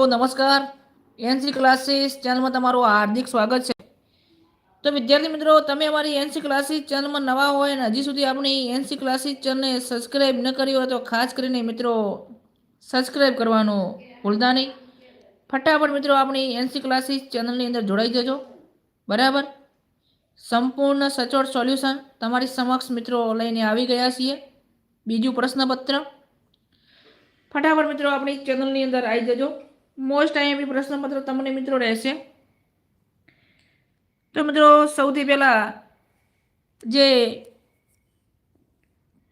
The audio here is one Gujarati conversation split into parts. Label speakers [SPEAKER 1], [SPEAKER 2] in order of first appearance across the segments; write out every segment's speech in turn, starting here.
[SPEAKER 1] તો નમસ્કાર. એનસી ક્લાસીસ ચેનલમાં તમારું હાર્દિક સ્વાગત છે. તો વિદ્યાર્થી મિત્રો, તમે અમારી એનસી ક્લાસીસ ચેનલમાં નવા હોય અને હજી સુધી આપણી એનસી ક્લાસીસ ચેનલને સબસ્ક્રાઈબ ન કરી હોય તો ખાસ કરીને મિત્રો સબસ્ક્રાઈબ કરવાનું ભૂલતા નહીં. ફટાફટ મિત્રો આપણી એનસી ક્લાસીસ ચેનલની અંદર જોડાઈ જજો. બરાબર? સંપૂર્ણ સચોટ સોલ્યુશન તમારી સમક્ષ મિત્રો લઈને આવી ગયા છીએ. બીજું પ્રશ્નપત્ર. ફટાફટ મિત્રો આપણી ચેનલની અંદર આવી જજો. મોસ્ટ આઈએમપી પ્રશ્નપત્ર તમને મિત્રો રહેશે. તો મિત્રો સૌથી પહેલાં જે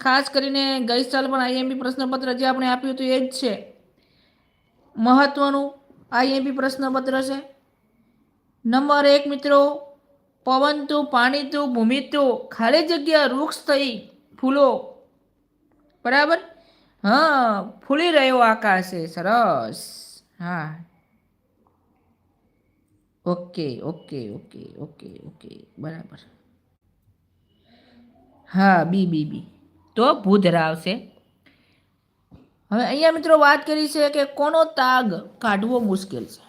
[SPEAKER 1] ખાસ કરીને ગઈ સાલ પણ આઈએમપી પ્રશ્નપત્ર જે આપણે આપ્યું હતું એ જ છે. મહત્વનું આઈએમપી પ્રશ્નપત્ર છે. નંબર એક મિત્રો, પવન પાણીતું પાણી ખાલી જગ્યા વૃક્ષ થઈ, ફૂલો. બરાબર? હા, ફૂલી રહ્યો આકાશે, સરસ. હા. Okay okay okay okay okay. બરાબર. હા, બી બી બી. તો ભૂધરા આવશે હવે અહીંયા મિત્રો વાત કરી છે કે કોનો તાગ કાઢવો મુશ્કેલ છે.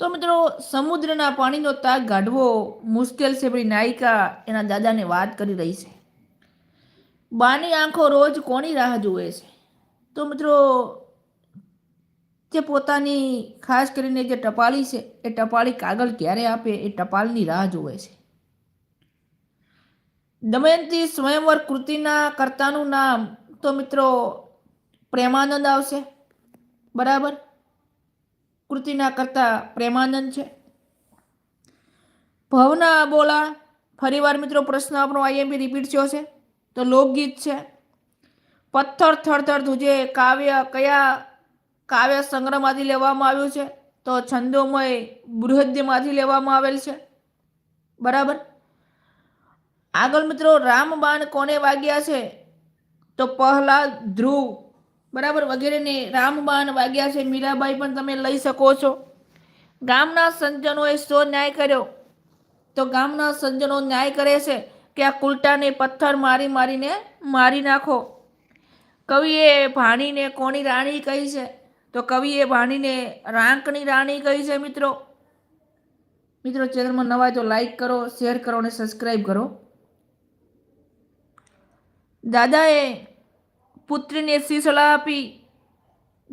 [SPEAKER 1] તો મિત્રો સમુદ્રના પાણીનો તાગ કાઢવો મુશ્કેલ છે પછી નાયિકા એના દાદાને વાત કરી રહી છે. બાની આંખો રોજ કોની રાહ જુએ છે? તો મિત્રો જે પોતાની ખાસ કરીને જે ટપાલી છે, એ ટપાલી કાગળ ક્યારે આપે એ ટપાલની રાહ જોવે છે. દમયંતી સ્વયંવર કૃતિના કર્તાનું નામ તો મિત્રો પ્રેમાનંદ આવશે. બરાબર? કૃતિના કરતા પ્રેમાનંદ છે. ભવના બોલા, ફરીવાર મિત્રો પ્રશ્ન આપણો આઈએમપી રિપીટ થયો છે. તો લોકગીત છે. પથ્થર થરથર ધુજે કાવ્ય કયા કાવ્ય સંગ્રહમાંથી લેવામાં આવ્યું છે. તો છંદોમય બૃહદ્યમાંથી લેવામાં આવેલ છે. બરાબર? આગળ મિત્રો, રામબાણ કોને વાગ્યા છે? તો પહેલા ધ્રુવ. બરાબર? વગેરેને રામબાણ વાગ્યા છે. મીરાબાઈ પણ તમે લઈ શકો છો. ગામના સંજનોએ શો ન્યાય કર્યો? તો ગામના સંજનો ન્યાય કરે છે કે આ કુલટાને પથ્થર મારી મારીને મારી નાખો. કવિએ ભાણીને કોની રાણી કહી છે? તો કવિએ વાણીને રાંકની રાણી કહી છે, મિત્રો. મિત્રો, ચેનલમાં નવા તો લાઈક કરો શેર કરો અને સબસ્ક્રાઈબ કરો. દાદાએ પુત્રીને શી સલાહ આપી?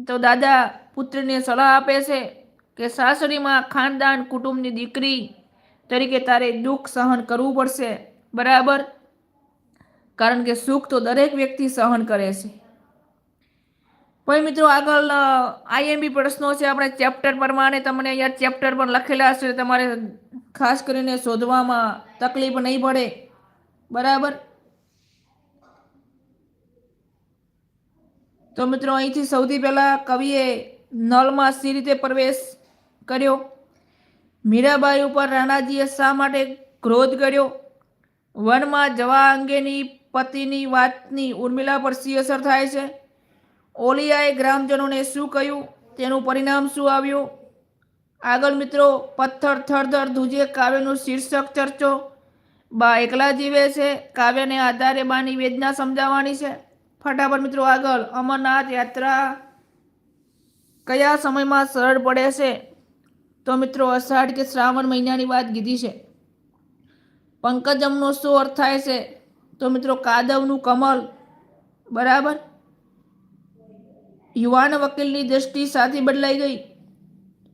[SPEAKER 1] તો દાદા પુત્રીને સલાહ આપે છે કે સાસરીમાં ખાનદાન કુટુંબની દીકરી તરીકે તારે દુઃખ સહન કરવું પડશે. બરાબર? કારણ કે સુખ તો દરેક વ્યક્તિ સહન કરે છે. પછી મિત્રો, આગળ આઈએમબી પ્રશ્નો છે. આપણે ચેપ્ટર પ્રમાણે તમને અહીંયા ચેપ્ટર પણ લખેલા છે. તમારે ખાસ કરીને શોધવામાં તકલીફ નહીં પડે. બરાબર? તો મિત્રો, અહીંથી સૌથી પહેલાં કવિએ નળમાં સી રીતે પ્રવેશ કર્યો? મીરાબાઈ ઉપર રાણાજીએ શા માટે ક્રોધ કર્યો? વનમાં જવા અંગેની પતિની વાતની ઉર્મિલા પર સી અસર થાય છે? ઓલિયાએ ગ્રામજનોને શું કહ્યું? તેનું પરિણામ શું આવ્યું? આગળ મિત્રો, પથ્થર થરધર ધુજે કાવ્યનું શીર્ષક ચર્ચો. બા એકલા જીવે છે, કાવ્યને આધારે બાની વેદના સમજાવવાની છે. ફટાફટ મિત્રો આગળ, અમરનાથ યાત્રા કયા સમયમાં સરળ પડે છે? તો મિત્રો, અષાઢ કે શ્રાવણ મહિનાની વાત કીધી છે. પંકજમનો શું અર્થ થાય છે? તો મિત્રો, કાદવનું કમલ, બરાબર? યુવાન વકીલની દ્રષ્ટિ સાથી બદલાઈ ગઈ.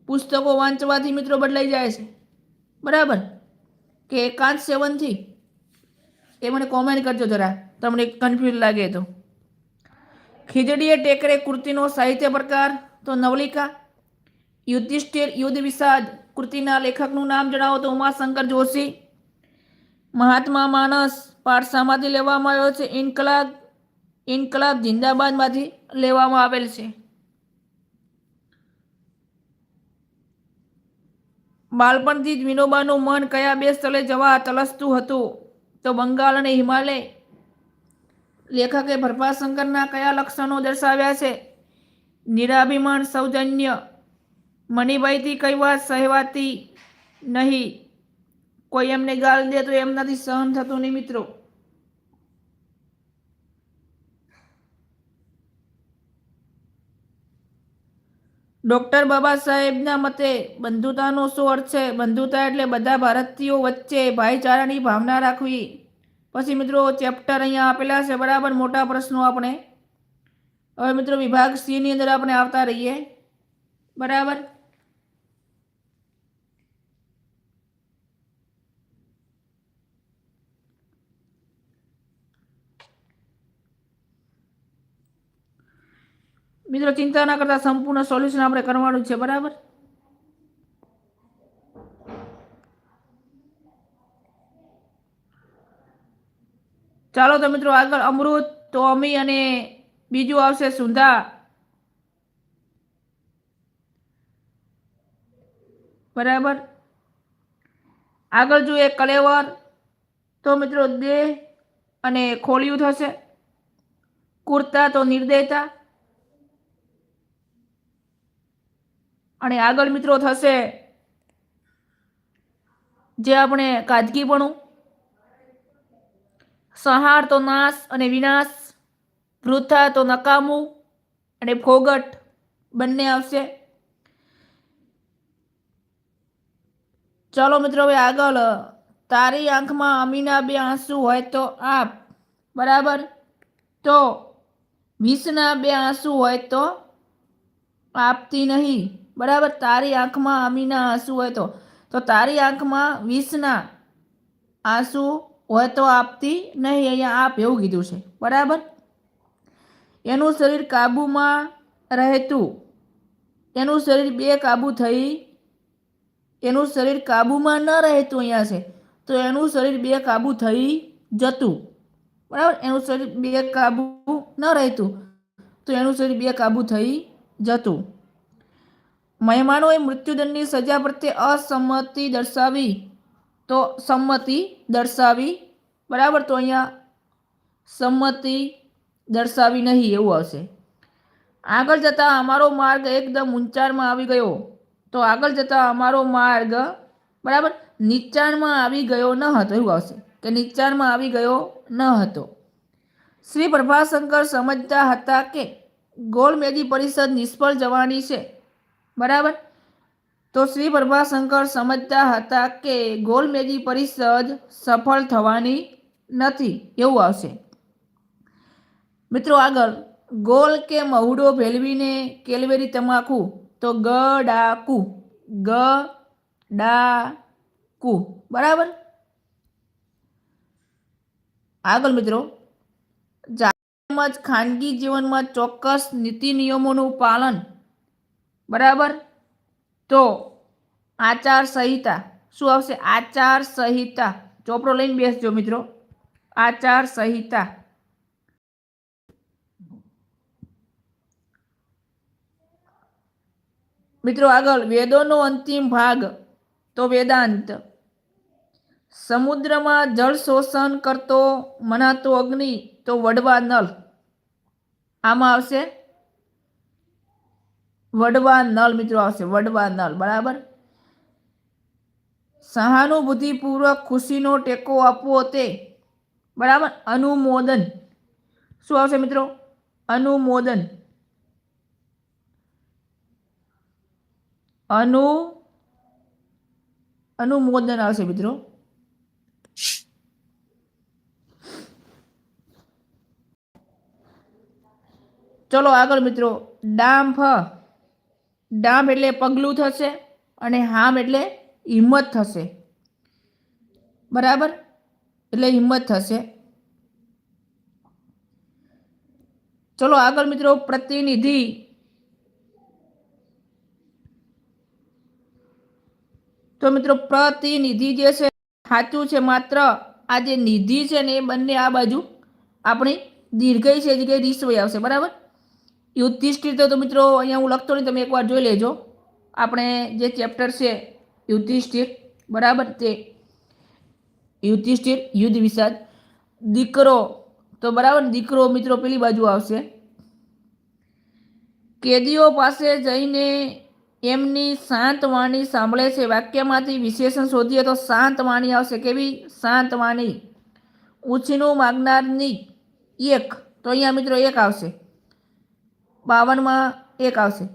[SPEAKER 1] પુસ્તકો વાંચવાથી મિત્રો બદલાઈ જાય છે. બરાબર? કે એકાંત સેવનથી? એ મને કોમેન્ટ કરજો જરા. તમને કન્ફ્યુઝ લાગે તો. ખીજડીએ ટેકરે કૃતિનો સાહિત્ય પ્રકાર તો નવલિકા. યુધિષ્ઠિર યુદ્ધ વિષાદ કૃતિના લેખકનું નામ જણાવો તો ઉમાશંકર જોશી. મહાત્મા માનસ પાઠશામાંથી લેવામાં આવ્યો છે. ઇન્કલાબ ઇન્કલાબ જિંદાબાદમાંથી લેવામાં આવેલ છે. બાળપણથી જ વિનોબાનું મન કયા બે સ્થળે જવા તલસતું હતું? તો બંગાળ અને હિમાલય. લેખકે ભરપાશંકરના કયા લક્ષણો દર્શાવ્યા છે? નિરાભિમાન, સૌજન્ય. મણિભાઈથી કઈ વાત સહેવાતી નહીં. કોઈ એમને ગાળ દે તો એમનાથી સહન થતું નહીં, મિત્રો. ડૉક્ટર બાબા સાહેબના મતે બંધુતાનો શું અર્થ છે. બંધુતા એટલે બધા ભારતીયો વચ્ચે ભાઈચારાની ભાવના રાખવી. પછી મિત્રો ચેપ્ટર અહીંયા આપેલા છે. બરાબર મોટા પ્રશ્નો આપણે. હવે મિત્રો વિભાગ સીની અંદર આપણે આવતા રહીએ. બરાબર? મિત્રો ચિંતા ના કરતા સંપૂર્ણ સોલ્યુશન આપણે કરવાનું છે, બરાબર? ચાલો તો મિત્રો, આગળ અમૃત અમી અને બીજું આવશે સુંધા. બરાબર? આગળ જોઈએ કલેવર. તો મિત્રો દેહ અને ખોલિયું થશે. કુર્તા તો નિર્દયતા અને આગળ મિત્રો થશે જે આપણે કાદગીપણું સંહાર તો નાશ અને વિનાશ વૃથા તો નકામું અને ફોગટ બંને આવશે. ચાલો મિત્રો હવે આગળ, તારી આંખમાં અમીના બે આંસુ હોય તો આપ, બરાબર? તો વિષના બે આંસુ હોય તો આપતી નહીં. બરાબર, તારી આંખમાં અમીના આંસુ હોય તો. તો તારી આંખમાં વીસના આંસુ હોય તો આપતી નહીં, અહીંયા આપ એવું કીધું છે. બરાબર? એનું શરીર કાબૂમાં રહેતું. એનું શરીર બે કાબુ થઈ. એનું શરીર કાબૂમાં ન રહેતું અહીંયા છે. તો એનું શરીર બે કાબુ થઈ જતું. બરાબર? એનું શરીર બે કાબુ ન રહેતું. તો એનું શરીર બે કાબુ થઈ જતું. મહેમાનોએ મૃત્યુદંડની સજા પ્રત્યે અસંમતિ દર્શાવી. તો સંમતિ દર્શાવી. બરાબર? તો અહીંયા સંમતિ દર્શાવી નહીં એવું આવશે. આગળ જતાં અમારો માર્ગ એકદમ ઊંચાણમાં આવી ગયો. તો આગળ જતાં અમારો માર્ગ બરાબર? નીચાણમાં આવી ગયો ન હતો એવું આવશે. કે નીચાણમાં આવી ગયો ન હતો. શ્રી પ્રભાશંકર સમજતા હતા કે ગોળમેજી પરિષદ નિષ્ફળ જવાની છે. બરાબર? તો શ્રી પ્રભાશંકર સમજતા હતા કે ગોલમેજી પરિષદ સફળ થવાની નથી, એવું આવશે. મિત્રો આગળ, ગોલ કે મહુડો ભેળવીને કેલવેરી તમાકુ? તો ગ ડાકુ ગ ડાકુ, બરાબર? આગળ મિત્રો તેમજ ખાનગી જીવનમાં ચોક્કસ નીતિ નિયમોનું પાલન બરાબર? તો આચાર સંહિતા શું આવશે? આચાર સંહિતા. ચોપડો લઈને બેસજો મિત્રો. આચાર સંહિતા. મિત્રો આગળ વેદોનો અંતિમ ભાગ. તો વેદાંત. સમુદ્રમાં જળ શોષણ કરતો મનાતો અગ્નિ તો વડવા નલ. આમાં આવશે વડવા નલ મિત્રો આવશે વડવા નલ બરાબર? સહાનુભૂતિપૂર્વક ખુશીનો ટેકો આપવો તે, બરાબર? અનુમોદન. શું આવશે મિત્રો? અનુમોદન. અનુ, અનુમોદન આવશે મિત્રો. ચલો આગળ મિત્રો ડાંફ ડામ એટલે પગલું થશે અને હામ એટલે હિંમત થશે. બરાબર? એટલે હિંમત થશે. ચલો આગળ મિત્રો પ્રતિનિધિ. તો મિત્રો પ્રતિનિધિ જે છે સાચું છે માત્ર, આ જે નિધિ છે ને એ બંને આ બાજુ આપણી દીર્ઘઈ છે જગ્યાએ રીસવઈ આવશે. બરાબર? યુધિષ્ઠિર તો મિત્રો અહીંયા હું લખતો નહીં, તમે એકવાર જોઈ લેજો. આપણે જે ચેપ્ટર છે, યુધિષ્ઠિર, બરાબર? તે યુધિષ્ઠિર, યુદ્ધ વિષાદ, દીકરો, તો બરાબર દીકરો મિત્રો પેલી બાજુ આવશે. કેદીઓ પાસે જઈને એમની શાંત વાણી સાંભળે છે. વાક્યમાંથી વિશેષણ શોધીએ તો શાંત વાણી આવશે. કેવી? શાંત વાણી. ઉછીનું માગનારની એક. તો અહીંયા મિત્રો એક આવશે. બાવનમાં એક આવશે.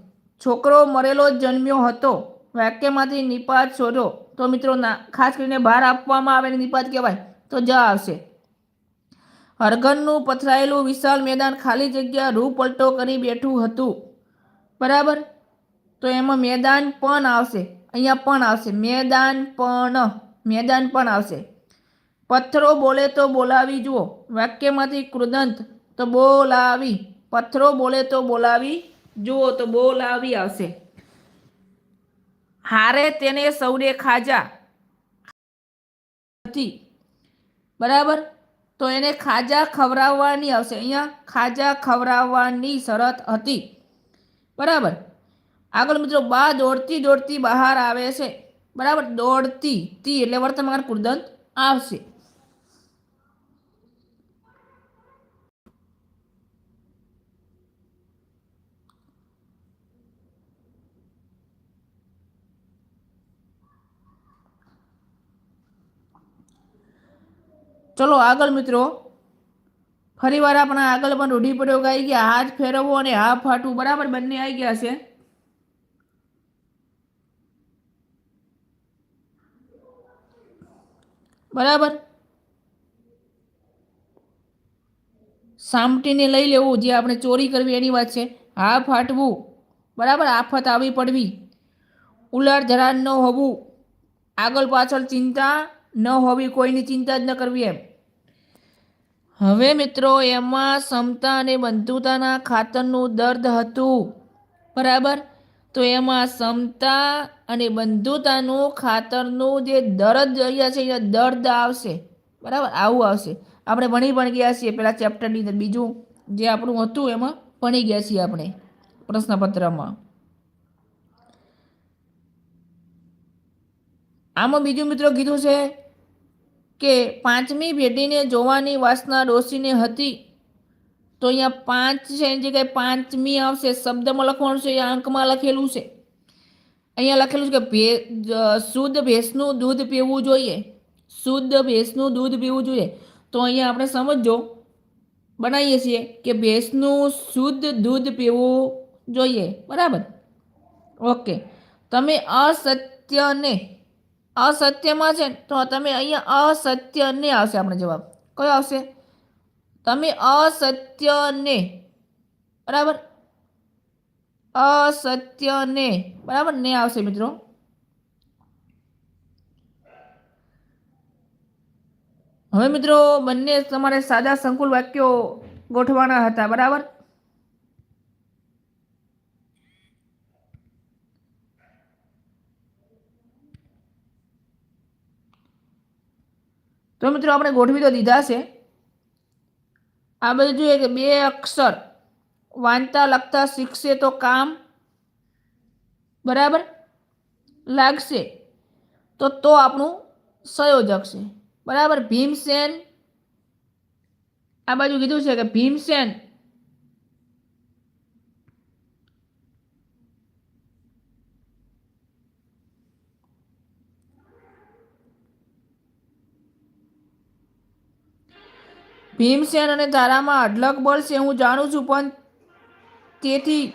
[SPEAKER 1] છોકરો મરેલો જન્મ્યો હતો. વાક્યમાંથી નિપાત શોધો. તો મિત્રો, ના, ખાસ કરીને બહાર આપવામાં આવે નિપાત કહેવાય તો જ આવશે. હરગનનું પથરાયેલું વિશાળ મેદાન ખાલી જગ્યા રૂ પલટો કરી બેઠું હતું. બરાબર? તો એમાં મેદાન પણ આવશે. અહીંયા પણ આવશે. મેદાન પણ. મેદાન પણ આવશે. પથ્થરો બોલે તો બોલાવી જુઓ. વાક્યમાંથી કૃદંત તો બોલાવી. પથ્થરો બોલે તો બોલાવી, જુઓ તો બોલાવી આવશે. હારે તેને સૌને ખાજા. નથી. બરાબર? તો એને ખાજા ખવડાવવાની આવશે. અહીંયા ખાજા ખવડાવવાની શરત હતી. બરાબર? આગળ મિત્રો, બા દોડતી દોડતી બહાર આવે છે. બરાબર? દોડતી તી એટલે વર્તમાન કુર્દંત આવશે. ચલો આગળ મિત્રો. ફરીવાર આપણા આગળ પણ રૂઢિપ્રયોગ આવી ગયા. હાથ ફેરવવો અને હા ફાટવું બરાબર બંને આવી ગયા છે. બરાબર. સામટીને લઈ લેવું જે આપણે ચોરી કરવી એની વાત છે. હા ફાટવું. બરાબર, આફત આવી પડવી. ઉલટ ધરાન ન હોવું. આગળ પાછળ ચિંતા. ન હોવી કોઈની ચિંતા જ ન કરવી એમ. હવે મિત્રો, એમાં ક્ષમતા અને બંધુતાના ખાતરનું દર્દ હતું. બરાબર? તો એમાં ક્ષમતા અને બંધુતાનું ખાતરનું જે દર્દ અહીંયા છે, એ દર્દ આવશે. બરાબર? આવું આવશે. આપણે ભણી પણ ગયા છીએ પેલા ચેપ્ટરની અંદર. બીજું જે આપણું હતું, એમાં ભણી ગયા છીએ આપણે પ્રશ્નપત્રમાં. આમાં બીજું મિત્રો કીધું છે કે પાંચમી પેઢીને જોવાની વાસના ડોસીને હતી, તો અહીંયા પાંચ છે, એની જગ્યાએ પાંચમી આવશે, શબ્દમાં લખવાનું છે, એ અંકમાં લખેલું છે. અહીંયા લખેલું છે કે ભે શુદ્ધ ભેંસનું દૂધ પીવું જોઈએ, શુદ્ધ ભેંસનું દૂધ પીવું જોઈએ. તો અહીંયા આપણે સમજો, બનાવીએ છીએ કે ભેંસનું શુદ્ધ દૂધ પીવું જોઈએ, બરાબર? ઓકે. તમે અસત્યને અસત્યમાં છે તો તમે અહીંયા અસત્યને આવશે આપણો જવાબ. કયો આવશે? તમે અસત્યને, બરાબર? અસત્યને, બરાબર? ને આવશે મિત્રો. હવે મિત્રો, બંને તમારે સાદા સંકુલ વાક્યો ગોઠવાના હતા, બરાબર? તો મિત્રો આપણે ગોઠવી તો દીધા છે. આ બધું જોઈએ કે બે અક્ષર વાંચતા, લખતા શીખશે તો કામ બરાબર લાગશે. તો તો આપણું સંયોજક છે. બરાબર ભીમસેન આ બાજુ કીધું છે કે ભીમસેન ભીમસેન અને તારામાં અઢળક બળ છે, હું જાણું છું, પણ તેથી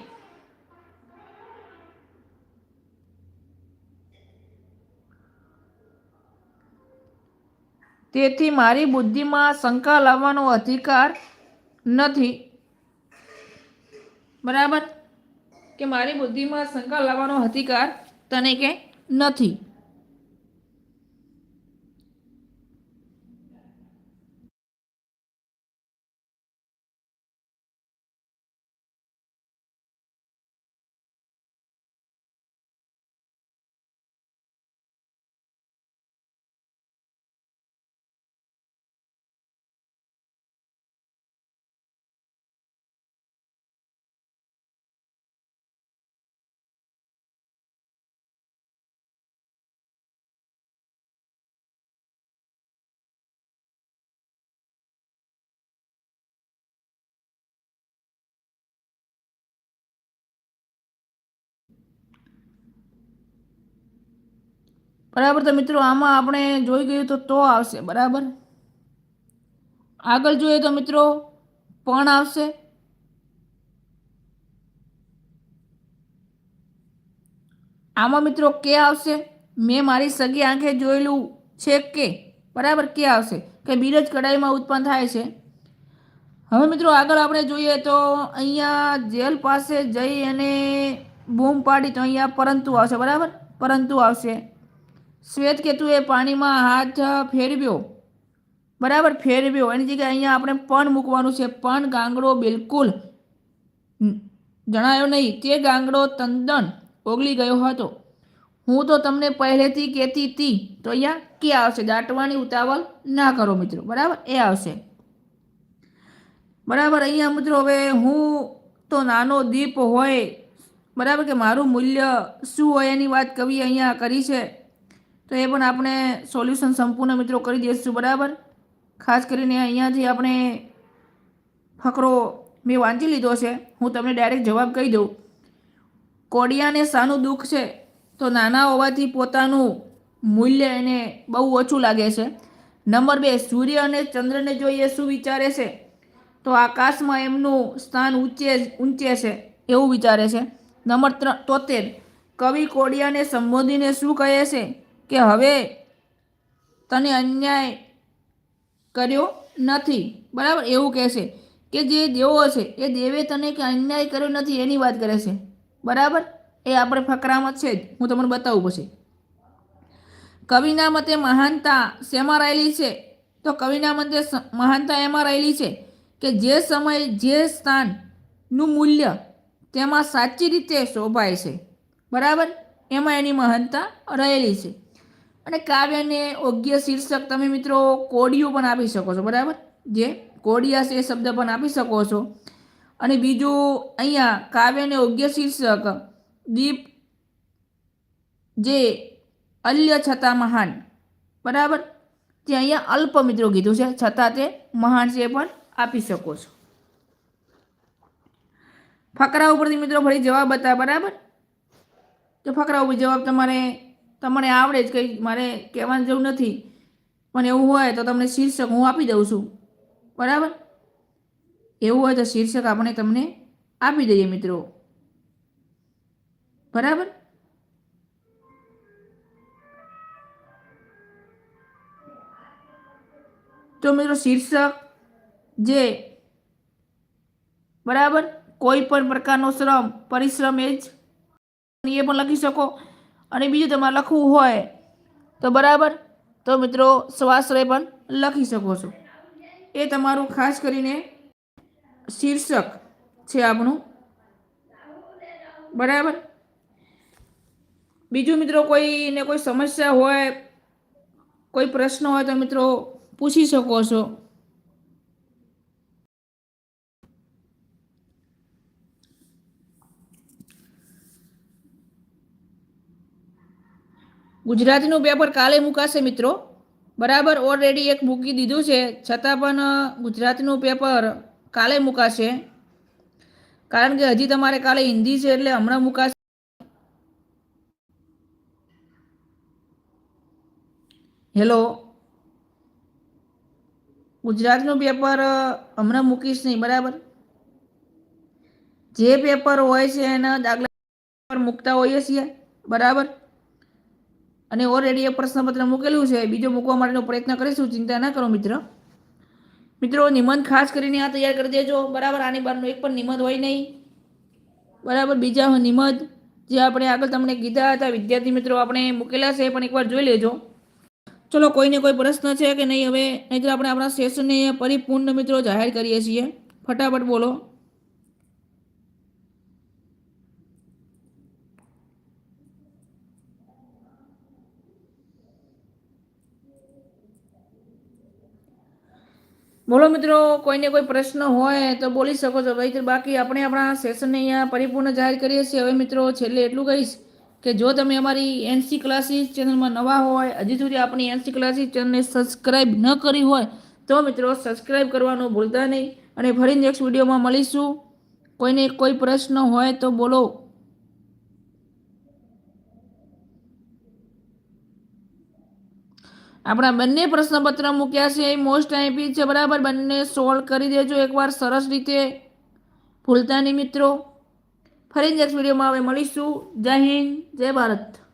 [SPEAKER 1] તેથી મારી બુદ્ધિમાં શંકા લાવવાનો અધિકાર નથી. બરાબર? કે મારી બુદ્ધિમાં શંકા લાવવાનો અધિકાર તને કે નથી? બરાબર તો મિત્રો આમાં આપણે જોઈ ગયું તો તો આવશે, બરાબર? આગળ જોઈએ તો મિત્રો પણ આવશે. આમાં મિત્રો કે આવશે? મેં મારી સગી આંખે જોયેલું છે કે, બરાબર? કે આવશે? કે બીરજ કડાઈમાં ઉત્પન્ન થાય છે. હવે મિત્રો આગળ આપણે જોઈએ તો અહીંયા જેલ પાસે જઈ અને બૂમ પાડી તો અહીંયા પરંતુ આવશે, બરાબર? પરંતુ આવશે. શ્વેત કેતુએ પાણીમાં હાથ ફેરવ્યો. બરાબર, ફેરવ્યો. એની જગ્યાએ અહીંયા આપણે પણ મૂકવાનું છે. પણ ગાંગડો બિલકુલ જણાયો નહીં. તે ગાંગડો તંદન ઓગળી ગયો હતો. હું તો તમને પહેલેથી કહેતી હતી તો અહીંયા કે આવશે? દાટવાની ઉતાવળ ના કરો મિત્રો. બરાબર? એ આવશે. બરાબર? અહીંયા મિત્રો હવે હું તો નાનો દીપ હોય. બરાબર કે મારું મૂલ્ય શું હોય એની વાત કવિએ અહીંયા કરી છે. તો એ પણ આપણે સોલ્યુશન સંપૂર્ણ મિત્રો કરી દઈશું બરાબર? ખાસ કરીને અહીંયાથી આપણે ફકરો, મેં વાંચી લીધો છે, હું તમને ડાયરેક્ટ જવાબ કહી દઉં. કોડિયાને શાનું દુઃખ છે, તો નાના હોવાથી પોતાનું મૂલ્ય એને બહુ ઓછું લાગે છે. નંબર બે, સૂર્ય અને ચંદ્રને જોઈએ શું વિચારે છે, તો આકાશમાં એમનું સ્થાન ઊંચે ઊંચે છે, એવું વિચારે છે. નંબર ત્રણ, તોતેર, કવિ કોડિયાને સંબોધીને શું કહે છે? કે હવે તને અન્યાય કર્યો નથી. બરાબર? એવું કહેશે કે જે દેવો છે, એ દેવે તને કે અન્યાય કર્યો નથી એની વાત કરે છે. બરાબર? એ આપણે ફકરામાં છે જ. હું તમને બતાવું પછી. કવિના મતે મહાનતા શેમાં રહેલી છે? તો કવિના મતે મહાનતા એમાં રહેલી છે કે જે સમય જે સ્થાનનું મૂલ્ય તેમાં સાચી રીતે શોભાય છે. બરાબર? એમાં એની મહાનતા રહેલી છે. અને કાવ્યને યોગ્ય શીર્ષક તમે મિત્રો કોડિયું પણ આપી શકો છો, બરાબર? જે કોડિયા છે એ શબ્દ પણ આપી શકો છો. અને બીજું અહીંયા કાવ્યને યોગ્ય શીર્ષક, દીપ જે અલ્ય છતાં મહાન, બરાબર? તે અહીંયા અલ્પ મિત્રો કીધું છે, છતાં તે મહાન છે પણ આપી શકો છો. ફકરા ઉપરથી મિત્રો ફરી જવાબ હતા, બરાબર? તો ફકરા ઉપર જવાબ તમારે તમને આવડે જ કંઈ, મારે કહેવાની જરૂર નથી. પણ એવું હોય તો તમને શીર્ષક હું આપી દઉં છું. બરાબર? એવું હોય તો શીર્ષક આપણે તમને આપી દઈએ મિત્રો. બરાબર? તો મિત્રો શીર્ષક જે બરાબર? કોઈ પણ પ્રકારનો શ્રમ, પરિશ્રમ એ જ. એ પણ લખી શકો. અને બીજું તમારે લખવું હોય તો બરાબર. તો મિત્રો સ્વાશ્રય પણ લખી શકો છો. એ તમારું ખાસ કરીને શીર્ષક છે આપણું. બરાબર. બીજું મિત્રો કોઈને કોઈ સમસ્યા હોય, કોઈ પ્રશ્ન હોય તો મિત્રો પૂછી શકો છો. ગુજરાતીનું પેપર કાલે મુકાશે મિત્રો. બરાબર ઓલરેડી એક મૂકી દીધું છે. છતાં પણ ગુજરાતીનું પેપર કાલે મુકાશે. કારણ કે હજી તમારે કાલે હિન્દી છે એટલે હમણાં મુકાશે. હેલો. ગુજરાતનું પેપર હમણાં મૂકીશ નહીં. બરાબર? જે પેપર હોય છે એના દાખલા મૂકતા હોઈએ છીએ. બરાબર? અને ઓલરેડી એ પ્રશ્નપત્ર મૂકેલું છે. બીજો મૂકવા માટેનો પ્રયત્ન કરીશું. ચિંતા ના કરો મિત્ર. મિત્રો, નિબંધ ખાસ કરીને આ તૈયાર કરી દેજો. બરાબર, આની બહારનો એક પણ નિબંધ હોય નહીં. બરાબર, બીજા નિબંધ, જે આપણે આગળ તમને કીધા હતા. વિદ્યાર્થી મિત્રો, આપણે મૂકેલા છે, પણ એકવાર જોઈ લેજો. ચલો, કોઈને કોઈ પ્રશ્ન છે કે નહીં, હવે નહીં તો આપણે આપણા સેશનને પરિપૂર્ણ મિત્રો જાહેર કરીએ છીએ. ફટાફટ બોલો. બોલો મિત્રો, કોઈને કોઈ પ્રશ્ન હોય તો બોલી શકો છો. ભાઈ બાકી આપણે આપણા સેશનને અહીંયા પરિપૂર્ણ જાહેર કરીએ છીએ. હવે મિત્રો, છેલ્લે એટલું કહીશ કે જો તમે અમારી એનસી ક્લાસીસ ચેનલમાં નવા હોય, હજી સુધી આપણી એનસી ક્લાસીસ ચેનલને સબસ્ક્રાઈબ ન કરી હોય, તો મિત્રો સબસ્ક્રાઈબ કરવાનું ભૂલતા નહીં. અને ફરી નેક્સ્ટ વિડીયોમાં મળીશું. કોઈને કોઈ પ્રશ્ન હોય તો બોલો. આપણા બંને પ્રશ્નપત્ર મૂક્યા છે, એ મોસ્ટ આઈપી છે, બરાબર? બંને સોલ્વ કરી દેજો એકવાર, સરસ રીતે. ભૂલતા નહીં મિત્રો. ફરી નેક્સ્ટ વિડીયોમાં હવે મળીશું. જય હિન્દ, જય ભારત.